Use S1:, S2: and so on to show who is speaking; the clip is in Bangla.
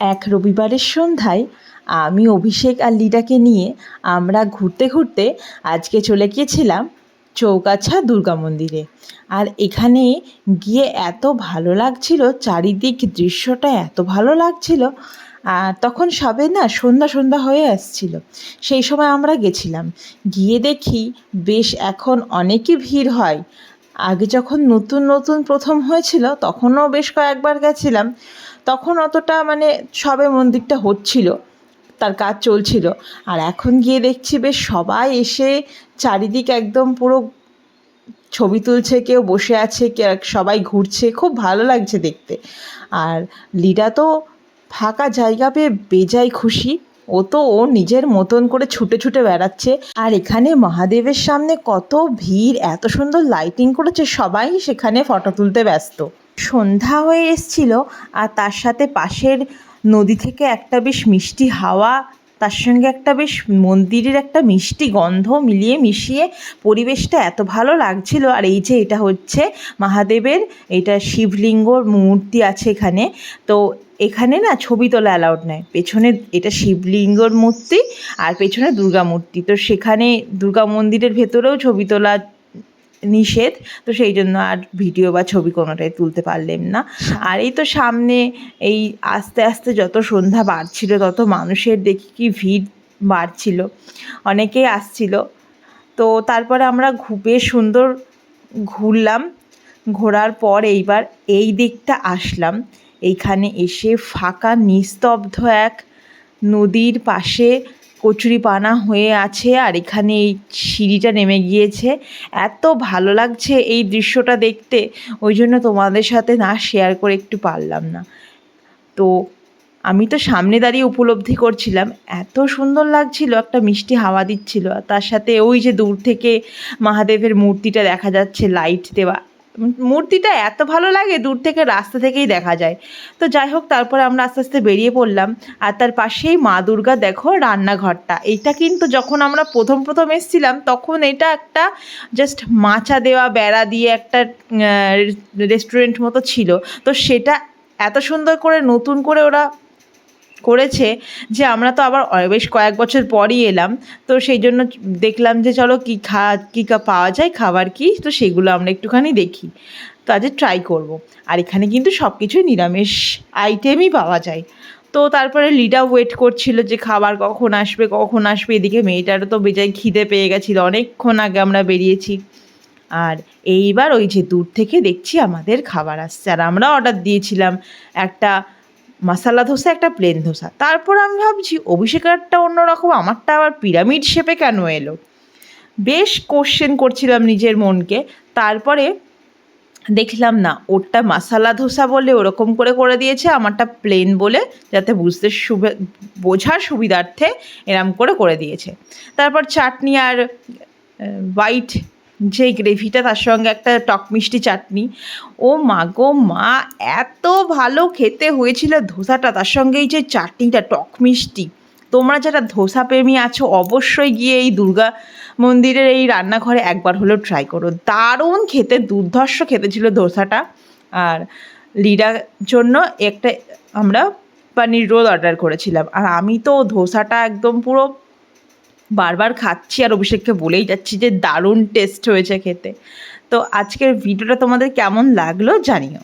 S1: এক রবিবারের সন্ধ্যায় আমি, অভিষেক আর লিডাকে নিয়ে আমরা ঘুরতে ঘুরতে আজকে চলে গিয়েছিলাম চৌকাছা দুর্গা মন্দিরে। আর এখানে গিয়ে এত ভালো লাগছিল, চারিদিক দৃশ্যটা এত ভালো লাগছিল আর তখন সবে না সন্ধ্যা সন্ধ্যা হয়ে আসছিল, সেই সময় আমরা গেছিলাম। গিয়ে দেখি বেশ এখন অনেকই ভিড় হয়। আগে যখন নতুন নতুন প্রথম হয়েছিল, তখনও বেশ কয়েকবার গেছিলাম। তখন অতটা মানে সবে মন্দিরটা হচ্ছিল, তার কাজ চলছিল। আর এখন গিয়ে দেখছি বেশ সবাই এসে চারিদিক একদম পুরো ছবি তুলছে, কেউ বসে আছে সবাই ঘুরছে, খুব ভালো লাগছে দেখতে। আর লিডা তো ফাঁকা জায়গা পেয়ে বেজায় খুশি। ও তো ও নিজের মতন করে ছুটে ছুটে বেড়াচ্ছে। আর এখানে মহাদেবের সামনে কত ভিড়, এত সুন্দর লাইটিং করেছে সবাই সেখানে ফটো তুলতে ব্যস্ত। সন্ধ্যা হয়ে এসছিল আর তার সাথে পাশের নদী থেকে একটা বেশ মিষ্টি হাওয়া, তার সঙ্গে একটা বেশ মন্দিরের একটা মিষ্টি গন্ধ মিলিয়ে মিশিয়ে পরিবেশটা এত ভালো লাগছিল। আর এই যে এটা হচ্ছে মহাদেবের, এটা শিবলিঙ্গর মূর্তি আছে এখানে। তো এখানে না ছবি তোলা অ্যালাউড নয় পেছনে এটা শিবলিঙ্গর মূর্তি আর পেছনে দুর্গা মূর্তি। তো সেখানে দুর্গা মন্দিরের ভেতরেও ছবি তোলা নিষেধ, তো সেই জন্য আর ভিডিও বা ছবি কোনোটাই তুলতে পারলেন না। আর এই তো সামনে এই আস্তে আস্তে যত সন্ধ্যা বাড়ছিল, তত মানুষের দেখি কি ভিড় বাড়ছিল। অনেকেই আসছিল। তো তারপরে আমরা বেশ সুন্দর ঘুরলাম। ঘোরার পর এইবার এই দিকটা আসলাম। এইখানে এসে ফাঁকা নিস্তব্ধ এক নদীর পাশে কচুরিপানা হয়ে আছে আর এখানে এই সিঁড়িটা নেমে গিয়েছে। এত ভালো লাগছে এই দৃশ্যটা দেখতে, ওই জন্য তোমাদের সাথে না শেয়ার করে একটু পারলাম না। তো আমি তো সামনে দাঁড়িয়ে উপলব্ধি করছিলাম, এত সুন্দর লাগছিল, একটা মিষ্টি হাওয়া দিচ্ছিল। তার সাথে ওই যে দূর থেকে মহাদেবের মূর্তিটা দেখা যাচ্ছে লাইট দেওয়া। মূর্তিটা এত ভালো লাগে, দূর থেকে, রাস্তা থেকেই দেখা যায়। তো যাই হোক, তারপরে আমরা আস্তে আস্তে বেরিয়ে পড়লাম। আর তার পাশেই মা দুর্গা, দেখো, রান্নাঘরটা। এইটা কিন্তু যখন আমরা প্রথম প্রথম এসেছিলাম, তখন এটা একটা জাস্ট মাচা দেওয়া, বেড়া দিয়ে একটা রেস্টুরেন্ট মতো ছিল। তো সেটা এত সুন্দর করে, নতুন করে ওরা করেছে যে আমরা তো আবার বেশ কয়েক বছর পরই এলাম। তো সেই জন্য দেখলাম যে চলো কী খা, কী পাওয়া যায়, খাবার কি, তো সেগুলো আমরা একটুখানি দেখি। তো আজ ট্রাই করব। আর এখানে কিন্তু সব কিছুই নিরামিষ আইটেমই পাওয়া যায়। তো তারপরে লিডা ওয়েট করছিল যে খাবার কখন আসবে কখন আসবে। এদিকে মেয়েটারও তো বেজায় খিদে পেয়ে গেছিল, অনেকক্ষণ আগে আমরা বেরিয়েছি। আর এইবার ওই যে দূর থেকে দেখছি আমাদের খাবার আসছে। আর আমরা অর্ডার দিয়েছিলাম একটা মশালা ধোসা, একটা প্লেন ধোসা। তারপর আমি ভাবছি অভিষেকারটা অন্যরকম আমারটা আবার পিরামিড শেপে কেন এলো? বেশ কোশ্চেন করছিলাম নিজের মনকে। তারপরে দেখলাম, না, ওরটা মশালা ধোসা বলে ওরকম করে করে দিয়েছে, আমারটা প্লেন বলে, যাতে বুঝতে সুবিধা বোঝার সুবিধার্থে এরম করে করে দিয়েছে। তারপর চাটনি আর হোয়াইট যে গ্রেভিটা তার সঙ্গে একটা টক মিষ্টি চাটনি। ও মা গো মা, এত ভালো খেতে হয়েছিল ধোসাটা, তার সঙ্গে এই যে চাটনিটা, টক মিষ্টি। তোমরা যারা ধোসা প্রেমী আছো, অবশ্যই গিয়ে এই দুর্গা মন্দিরের এই রান্নাঘরে একবার হলেও ট্রাই করো। দারুণ খেতে, দুর্ধর্ষ খেতে ছিল ধোসাটা। আর লিডার জন্য একটা আমরা পানির রোল অর্ডার করেছিলাম। আর আমি তো ধোসাটা একদম পুরো বারবার খাচ্ছি আর অভিষেককে বলেই যাচ্ছি যে দারুণ টেস্ট হয়েছে খেতে। তো আজকের ভিডিওটা তোমাদের কেমন লাগল জানিও।